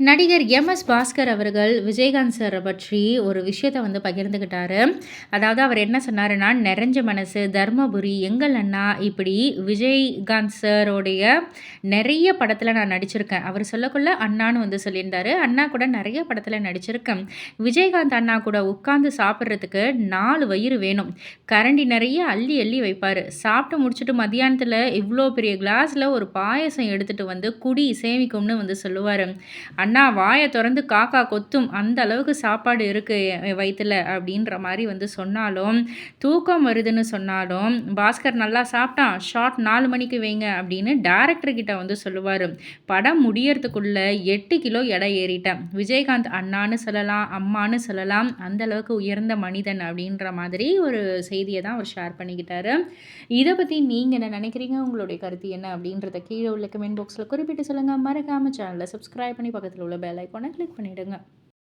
நடிகர் எம்.எஸ். பாஸ்கர் அவர்கள் விஜயகாந்த் சாரை பற்றி ஒரு விஷயத்தை வந்து பகிர்ந்துக்கிட்டாரு. அதாவது அவர் என்ன சொன்னாருன்னா, நிறைஞ்ச மனசு, தர்மபுரி, எங்கள் அண்ணா" இப்படி விஜயகாந்த் சாரோடைய நிறைய படத்தில் நான் நடிச்சிருக்கேன். அவர் சொல்லக்குள்ள அண்ணான்னு வந்து சொல்லியிருந்தாரு. அண்ணா கூட நிறைய படத்தில் நடிச்சிருக்கேன். விஜயகாந்த் அண்ணா கூட உட்காந்து சாப்பிட்றதுக்கு நாலு வயிறு வேணும். கரண்டி நிறைய அள்ளி அள்ளி வைப்பார் சாப்பிட்டு முடிச்சுட்டு மதியானத்தில் இவ்வளோ பெரிய கிளாஸில் ஒரு பாயசம் எடுத்துட்டு வந்து குடி சேமிக்கும்னு வந்து சொல்லுவார் "அண்ணா வாயை திறந்து காக்கா கொத்தும். அந்த அளவுக்கு சாப்பாடு இருக்குது வயிற்றுல அப்படின்ற மாதிரி வந்து சொன்னாலும், தூக்கம் வருதுன்னு சொன்னாலும், "பாஸ்கர் நல்லா சாப்பிட்டான். ஷார்ட் நாலு மணிக்கு வைங்க" அப்படின்னு டைரக்டர் கிட்ட வந்து சொல்லுவார் படம் முடியறதுக்குள்ள எட்டு கிலோ எடை ஏறிட்டேன். விஜயகாந்த் அண்ணான்னு சொல்லலாம், அம்மான்னு சொல்லலாம். அந்த அளவுக்கு உயர்ந்த மனிதன் அப்படின்ற மாதிரி ஒரு செய்தியை தான் அவர் ஷேர் பண்ணிக்கிட்டாரு. இதை பற்றி நீங்கள் என்ன நினைக்கிறீங்க உங்களுடைய கருத்து என்ன? அப்படின்றத கீழே உள்ள கமெண்ட் பாக்ஸில் குறிப்பிட்டு சொல்லுங்கள் மறக்காமல் சேனலை சப்ஸ்கிரைப் பண்ணி பக்கத்தில் உள்ள பெல் ஐக்கானை கிளிக் பண்ணிவிடுங்க